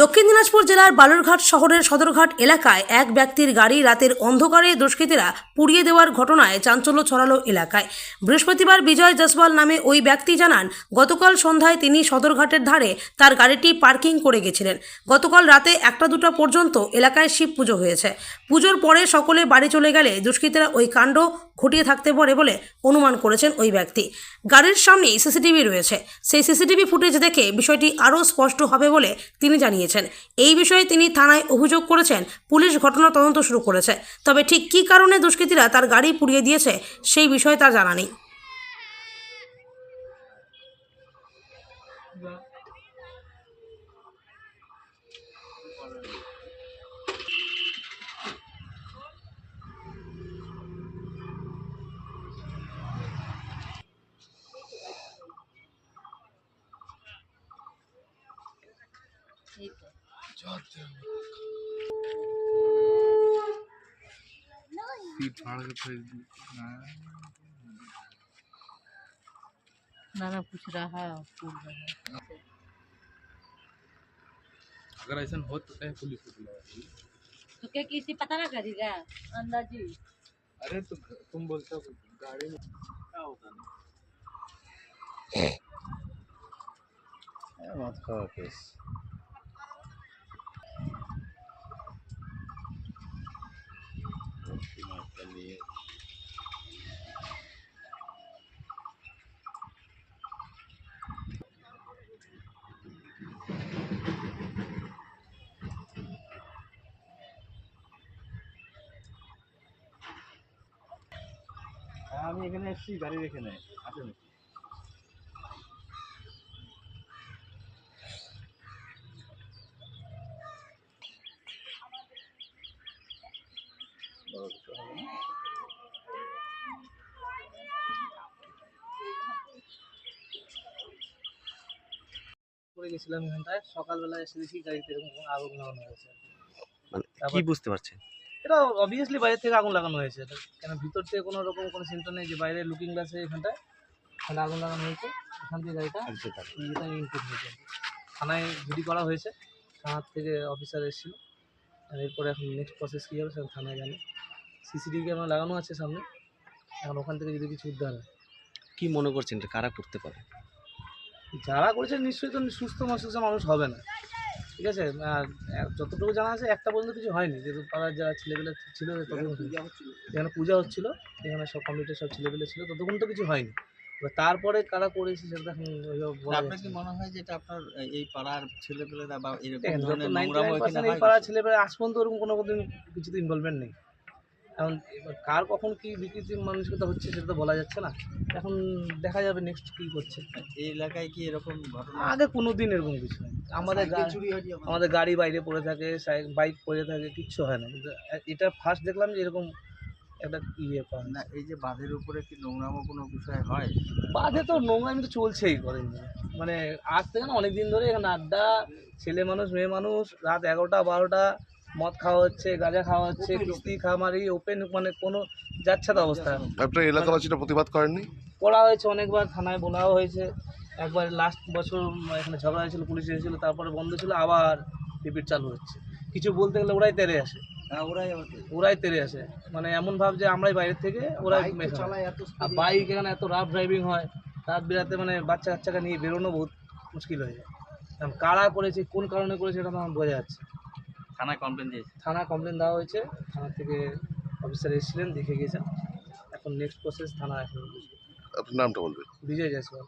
দক্ষিণ দিনাজপুর জেলার বালুরঘাট শহরের সদরঘাট এলাকায় এক ব্যক্তির গাড়ি রাতের অন্ধকারে দুষ্কৃতীরা পুড়িয়ে দেওয়ার ঘটনায় চাঞ্চল্য ছড়ালো এলাকায়। বৃহস্পতিবার বিজয় জসওয়াল নামে ওই ব্যক্তি জানান, গতকাল সন্ধ্যায় তিনি সদরঘাটের ধারে তার গাড়িটি পার্কিং করে গেছিলেন। গতকাল রাতে একটা দুটো পর্যন্ত এলাকায় শিব পুজো হয়েছে। পুজোর পরে সকলে বাড়ি চলে গেলে দুষ্কৃতীরা ওই কাণ্ড ঘটিয়ে থাকতে পারে বলে অনুমান করেছেন ওই ব্যক্তি। গাড়ির সামনেই সিসিটিভি রয়েছে। সেই সিসিটিভি ফুটেজ দেখে বিষয়টি আরও স্পষ্ট হবে বলে তিনি জানিয়েছেন। এই বিষয়ে তিনি থানায় অভিযোগ করেছেন, পুলিশ ঘটনা তদন্ত শুরু করেছে। তবে ঠিক কী কারণে দুষ্কৃতীরা তার গাড়ি পুড়িয়ে দিয়েছে, সেই বিষয়ে তার জানা নেই। सीट फाड़ के फेंक दी। नाना पूछ रहा है रहा अगर ऐसा हो तो कहीं पुलिस को बुलाओ तो क्या किसी पता ना करेगा? अंदाजी अरे तो तुम बोलते हो गाड़ी में क्या होता नहीं मत खाओ केस। আমি এখানে এসেছি গাড়ি রেখে নেয় আসেন। করে গেছিলাম এখানটায় সকালবেলা এসে দেখি গাড়িতে এরকম আগুন লাগানো হয়েছে। মানে কি বুঝতে পারছেন এটা অবভিয়াসলি বাইরে থেকে আগুন লাগানো হয়েছে। এটা কেন ভিতর থেকে কোনো রকম কোনো সিমটম নেই যে বাইরে লুকিং গ্লাসে এখানটায় এখানে আগুন লাগানো হয়েছে। এখান থেকে গাড়িটা এটা ইনপুট হয়েছে। থানায় জিডি করা হয়েছে থানার থেকে অফিসার এসেছিল। এরপরে এখন নেক্সট প্রসেস কী হবে সেটা থানায় জানে। সিসিটিভি ক্যামেরা লাগানো আছে সামনে। এখন ওখান থেকে যদি কিছু উদ্ধার হয়। কি মনে করছেন এটা কারা করতে পারে? যারা করেছে নিশ্চয়ই তো সুস্থ মস্তিষ্ক মানুষ হবে না। ঠিক আছে? যতটুকু জানা আছে একটা পর্যন্ত কিছু হয়নি। যেহেতু পাড়ার যারা ছেলেপেলে ছিল যেখানে পূজা হচ্ছিল। সেখানে সব কমিটির সব ছেলেপেলে ছিল ততক্ষণ তো কিছু হয়নি। এবার তারপরে কারা করেছে সেটা আপনার কি মনে হয় যে এটা আপনার এই পাড়ার ছেলেপেলেরা বা এরকম ধরনের এই পাড়ার ছেলেপেলে আজ পর্যন্ত ওরকম কোনো কিছুতে ইনভলভমেন্ট নেই। এখন কার কখন কি বিকৃতি মানসিকতা হচ্ছে সেটা তো বলা যাচ্ছে না। এখন দেখা যাবে নেক্সট কী করছে। এই এলাকায় কি এরকম ঘটনা? আগে কোনো দিন এরকম কিছু হয় আমাদের আমাদের? গাড়ি বাইরে পড়ে থাকে বাইক পড়ে থাকে কিচ্ছু হয় না। কিন্তু এটা ফার্স্ট দেখলাম যে এরকম একটা ইয়ে পাওয়া না এই যে বাঁধের উপরে কি নোংরামো কোনো বিষয় হয়? বাঁধে তো নোংরামি তো চলছেই করেন মানে আজ থেকে না অনেক দিন ধরে এখানে আড্ডা ছেলে মানুষ মেয়ে মানুষ রাত এগারোটা বারোটা মদ খাওয়া হচ্ছে গাঁজা খাওয়া হচ্ছে কিস্তি খামারি ওপেন মানে কোনো যাচ্ছে তো অবস্থা। আপনার এলাকাবাসীরা প্রতিবাদ করেননি? করা হয়েছে অনেকবার থানায় বলাও হয়েছে। একবার লাস্ট বছর এখানে ঝগড়া হয়েছিল পুলিশ এসেছিল তারপরে বন্ধ ছিল আবার রিপিট চালু হচ্ছে। কিছু বলতে গেলে ওরাই তেরে আসে। হ্যাঁ ওরাই ওরাই তেরে আসে। মানে এমন ভাব যে আমরাই বাইরের থেকে ওরাই। আর বাইক এখানে এত রাফ ড্রাইভিং হয় রাত বিরাতে মানে বাচ্চা কাচ্চাকে নিয়ে বেরোনো বহুত মুশকিল হয়ে যায়। কারা করেছে কোন কারণে করেছে এটা তো আমার বোঝা যাচ্ছে থানায় কমপ্লেন দিয়েছে? থানায় কমপ্লেন দেওয়া হয়েছে। থানা থেকে অফিসার এসেছিলেন দেখে গেছেন এখন নেক্সট প্রসেস থানা এখন বুঝবে আপনার নামটা বলবেন। বিজয় জয়সওয়াল।